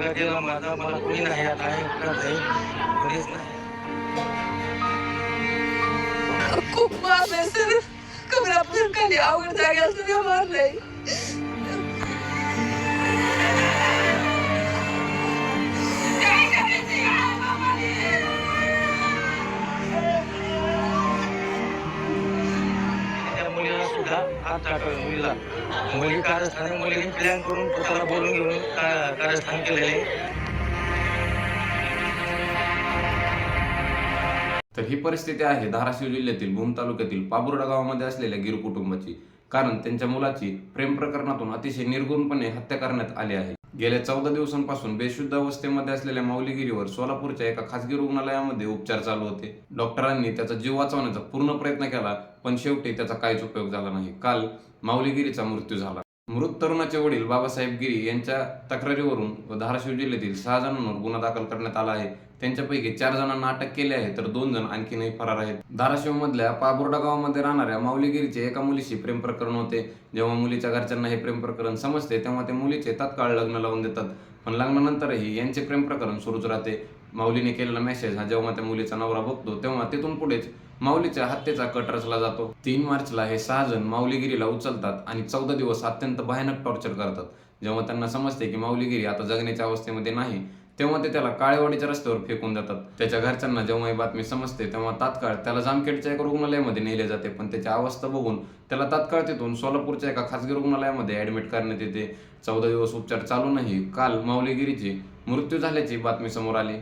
मुलगा गेला माझा मला कोणी नाही आता आहे कुठं नाही कोणीच नाही. खूप मारलंय सर. कमरा पण खाली आवड जागा सगळं मारलंय. हात मुलीला. मुली कारस्थान मुलीने प्लॅन करून स्वतःला बोलून घेऊन कारस्थान केलेले आहे? तर ही परिस्थिती आहे धाराशिव जिल्ह्यातील भूम तालुक्यातील पाबुर्डा गावामध्ये असलेल्या गिर कुटुंबाची. कारण त्यांच्या मुलाची प्रेम प्रकरणातून अतिशय निर्गुणपणे हत्या करण्यात आली आहे. गेल्या चौदा दिवसांपासून बेशुद्ध अवस्थेमध्ये असलेल्या माऊलीगिरीवर सोलापूरच्या एका खासगी रुग्णालयामध्ये उपचार चालू होते. डॉक्टरांनी त्याचा जीव वाचवण्याचा पूर्ण प्रयत्न केला पण शेवटी त्याचा काहीच उपयोग झाला नाही. काल माऊलीगिरीचा मृत्यू झाला. मृत तरुणाचे वडील बाबासाहेब गिरी यांच्या तक्रारीवरून व धाराशिव जिल्ह्यातील सहा जणांवर गुन्हा दाखल करण्यात आला आहे. त्यांच्यापैकी चार जणांना अटक केली आहे तर दोन जण आणखीनही फरार आहेत. धाराशिव मधल्या पाबुर्डा गावामध्ये राहणाऱ्या माऊलीगिरीचे एका मुलीशी प्रेम प्रकरण होते. जेव्हा मुलीच्या घरच्यांना हे प्रेम प्रकरण समजते तेव्हा ते मुलीचे तात्काळ लग्न लावून देतात. पण लग्नानंतरही यांचे प्रेम प्रकरण सुरूच राहते. माऊलीने केलेला मेसेज हा जेव्हा त्या मुलीचा नवरा बघतो तेव्हा तिथून पुढेच माऊलीच्या हत्येचा कट रचला जातो. तीन मार्चला हे सहा जण माऊलीगिरीला उचलतात आणि चौदा दिवस अत्यंत भयानक टॉर्चर करतात. जेव्हा त्यांना समजते की माऊलीगिरी आता जगण्याच्या अवस्थेमध्ये नाही तेव्हा ते त्याला काळेवाडीच्या रस्त्यावर फेकून देतात. त्याच्या घरच्यांना जेव्हा ही बातमी समजते तेव्हा तात्काळ त्याला जामखेडच्या एका रुग्णालयामध्ये नेले जाते. पण त्याची अवस्था बघून त्याला तात्काळ तिथून सोलापूरच्या एका खासगी रुग्णालयामध्ये ऍडमिट करण्यात येते. चौदा दिवस उपचार चालू नाही काल माऊलीगिरीची मृत्यू झाल्याची बातमी समोर आली.